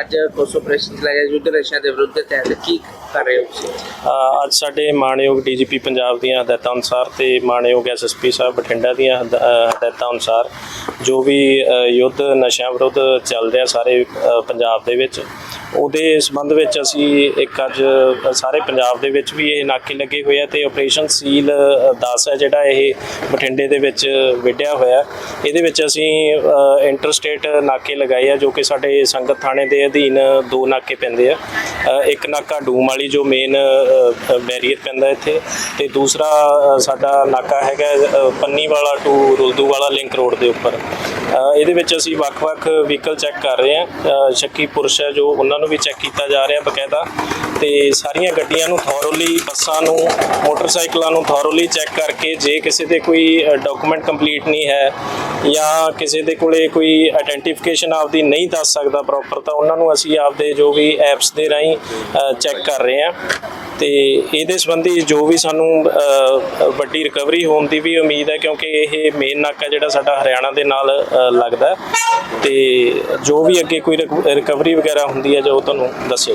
ਅੱਜ police operation ਚਲਾਇਆ ਯੁੱਧ ਨਸ਼ਿਆਂ ਦੇ ਵਿਰੁੱਧ ਤਹਿਤ ਕੀ ਕਰ ਰਹੇ ਹੋ ਤੁਸੀਂ? ਅ, ਅੱਜ ਸਾਡੇ ਮਾਣਯੋਗ ਡੀਜੀਪੀ ਪੰਜਾਬ ਦੀਆਂ ਹਦਾਇਤਾਂ ਅਨੁਸਾਰ ਤੇ ਮਾਣਯੋਗ ਐਸਐਸਪੀ ਸਾਹਿਬ ਬਠਿੰਡਾ ਦੀਆਂ ਹਦ- ਅ, ਹਦਾਇਤਾਂ ਅਨੁਸਾਰ ਜੋ ਵੀ ਅ, ਯੁੱਧ ਨਸ਼ਿਆਂ ਵਿਰੁੱਧ ਚੱਲ ਰਿਹਾ ਸਾਰੇ ਅ, ਪੰਜਾਬ ਦੇ ਵਿੱਚ ਉਹਦੇ ਸੰਬੰਧ ਵਿੱਚ ਅਸੀਂ ਇੱਕ ਅੱਜ ਸਾਰੇ ਪੰਜਾਬ ਦੇ ਵਿੱਚ ਵੀ ਇਹ ਨਾਕੇ ਲੱਗੇ ਹੋਏ ਆ ਤੇ ਆਪਰੇਸ਼ਨ ਸੀਲ 10 ਹੈ ਜਿਹੜਾ ਇਹ ਬਠਿੰਡੇ ਦੇ ਵਿੱਚ ਵਿੱਢਿਆ ਹੋਇਆ ਇਹਦੇ ਵਿੱਚ ਅਸੀਂ ਇੰਟਰਸਟੇਟ ਨਾਕੇ ਲਗਾਏ ਆ ਜੋ ਕਿ ਸਾਡੇ ਸੰਗਤ ਥਾਣੇ ਦੇ ਅਧੀਨ ਦੋ ਨਾਕੇ ਪੈਂਦੇ ਆ। ਇੱਕ ਨਾਕਾ ਡੂਮ ਵਾਲੀ ਜੋ ਮੇਨ ਬੈਰੀਅਰ ਪੈਂਦਾ ਇੱਥੇ। ਤੇ ਦੂਸਰਾ ਸਾਡਾ ਨਾਕਾ ਹੈਗਾ ਅ, ਪੰਨੀ ਵਾਲਾ ਟੂ ਰੁਲਦੂ ਵਾਲਾ ਲਿੰਕ ਰੋਡ ਦੇ ਉੱਪਰ। ਇਹਦੇ ਵਿੱਚ ਅਸੀਂ ਵੱਖ-ਵੱਖ ਵਹੀਕਲ ਚੈੱਕ ਕਰ ਰਹੇ ਹਾਂ। ਸ਼ੱਕੀ ਪੁਰਸ਼ ਹੈ ਜੋ ਉਹਨਾਂ ਨੂੰ ਵੀ ਚੈੱਕ ਕੀਤਾ ਜਾ ਰਿਹਾ ਬਕਾਇਦਾ। ਤੇ ਸਾਰੀਆਂ ਗੱਡੀਆਂ ਨੂੰ ਥੋਰੋਲੀ ਬੱਸਾਂ ਨੂੰ ਮੋਟਰਸਾਈਕਲਾਂ ਨੂੰ ਥੋਰੋਲੀ ਚੈੱਕ ਕਰਕੇ ਜੇ ਕਿਸੇ ਦੇ ਕੋਈ ਡਾਕੂਮੈਂਟ ਕੰਪਲੀਟ ਨਹੀਂ ਹੈ ਜਾਂ ਕਿਸੇ ਦੇ ਕੋਲੇ ਕੋਈ ਆਇਡੈਂਟੀਫਿਕੇਸ਼ਨ ਆਪਦੀ ਨਹੀਂ ਦੱਸ ਸਕਦਾ ਪ੍ਰੋਪਰ ਤਾਂ ਉਹਨਾਂ ਨੂੰ ਅਸੀਂ ਆਪਦੇ ਜੋ ਵੀ ਐਪਸ ਦੇ ਰਾਹੀਂ ਚੈੱਕ ਕਰ ਰਹੇ ਹਾਂ ਤੇ ਇਹਦੇ ਸੰਬੰਧੀ ਜੋ ਵੀ ਸਾਨੂੰ ਵੱਡੀ ਰਿਕਵਰੀ ਹੋਣ ਦੀ ਵੀ ਉਮੀਦ ਹੈ, ਕਿਉਂਕਿ ਇਹ ਮੇਨ ਨਾਕਾ ਜਿਹੜਾ ਸਾਡਾ ਹਰਿਆਣਾ ਦੇ ਨਾਲ ਲੱਗਦਾ ਹੈ। ਤੇ ਜੋ ਵੀ ਅੱਗੇ ਕੋਈ ਰਿਕਵਰੀ ਵਗੈਰਾ ਹੁੰਦੀ ਹੈ, ਜੋ ਤੁਹਾਨੂੰ ਦੱਸਿਆ